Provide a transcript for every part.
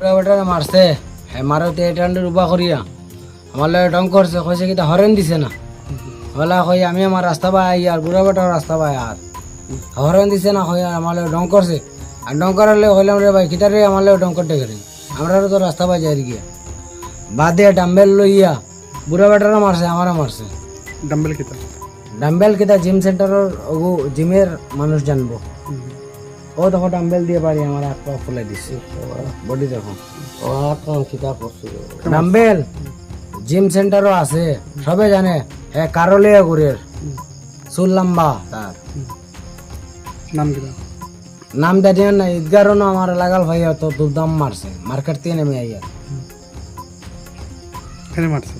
বেটারে মারছে। হ্যাঁ মারতে এটা রূপা করিয়া। আমার লগে ডং করছে কইছে কি হরেন দিছে না। বলা কই আমি আমার রাস্তা পাই আর বুড়া বেটার রাস্তা পাই আর হরেন দিছে না কই আমার লগে ডং করছে আর ডং করার লগে কইলাম রে ভাই কিতারে আমার লগে ডং করতে গেলি? আমরা তো রাস্তা পাই যাই গিয়া বাদে ডাম্বেল লইয়া বুড়া বেটারও মারছে আমারও মারছে ডাম্বেল কিতা ডাম্বেল কিতা জিম সেন্টারের জিমের মানুষ জানব। ও দেখো ডাম্বেল দিয়ে পারি আমার হাত পা ফুলাই দিচ্ছে বডি দেখো। ও হাত পা কিতা করছিল ডাম্বেল জিম সেন্টারও আছে। সবে জানে। হ্যাঁ কারলে গুড়ের। চুল লম্বা। তার। নাম কিতা নাম দাঁড়িয়ে না ঈদগারও না আমার লাগাল ভাইয়া তো দুর্দাম মারছে। মার্কেট থেকে নেমে আইয়া। এখানে মারছে?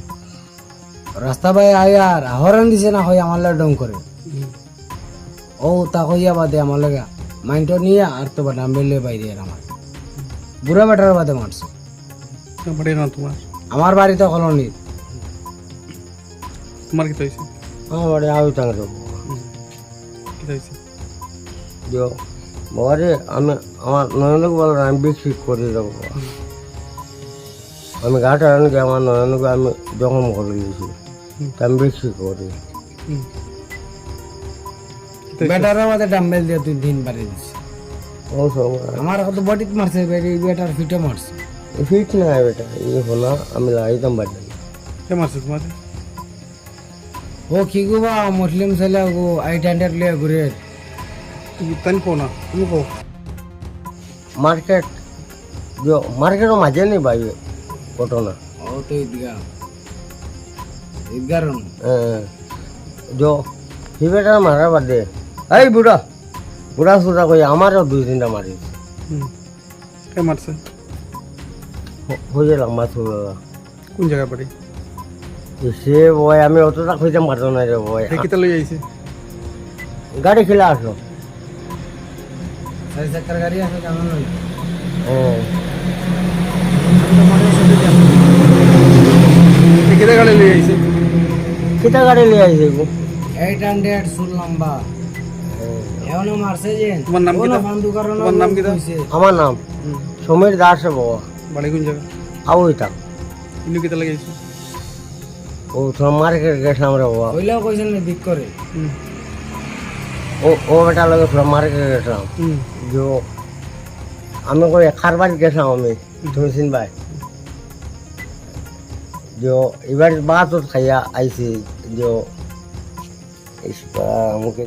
রাস্তা ভাই আয়ার হরন দিছে না হই আমার লাগে ডং করে। ও তা কইয়া বাদে আমার লাগে। মাইন্ড নিয়ে আর তো ডাম্বেল বাইরে আর আমার। বুড়া বেটার বাদে মারছে। বাড়ি না তোমার? আমার বাড়িতে কলোনি। তোমার কিতা হয়েছে? আমার বাড়ি আউ টাঙ্গা কিতা হয়েছে? বাবারে আমি আমার নয়নকে বলো আমি বিক্রি করে দেবো। আমি ঘাট আনকে আমার নয়নকে আমি জখম করে দিয়েছি। তা আমি বিক্রি করি। হুম। বেটার আমাদের ডাম্বেল দিয়ে তুই দিন বাড়ি দিছি আমার কত বডিত মারছে বেরি- বেটার ফিটে মারছে ফিট না বেটা এই হলো আমি লাগাইতাম বাড়ি কে মারছে তোমার ও কি গো বা মুসলিম ছেলে গো এইট হান্ড্রেড লিয়ে ঘুরে তাই কো না তুমি কো মার্কেট जो मार्केट में मजे नहीं भाई फोटो ना ओ तो ईदगाह ईदगाह जो ही बेटा मारा बर्थडे এই বুড়া বুড়া সুড়া কই আমারও দুই তিনটা মারি কে মারছে? হয়ে লম্বা সুড়া কোন জায়গায় বাড়ি? সে বয় আমি অতটা খুঁজতে পারতো না রে বয়। সে কিতা লই আইছে? গাড়ি খেলে আসলো চারি চাকার গাড়ি আছে কেমন হ্যাঁ। সে কিতা গাড়ি লই আইছে? কিতা গাড়ি লিয়ে আইছে গো। এইট হান্ড্রেড সুল লম্বা এখনও মারছে যে তোমার নাম কি তোমার নাম কি আমার নাম সমীর দাস বাবা। বাড়ি কোন জায়গা আবু হইতাম ইনু কি তাহলে গেছো? ও তোমার মার্কেট গেছিলাম রে বাবা। ওইলাও কইছেন না বিক করে। ও ও বেটা লগে তোমার মার্কেট গেছিলাম। যে আমি কই খারবার গেছিলাম আমি তুমি চিনবাই যে এবার বাতত খাইয়া আইছি। যে আমাকে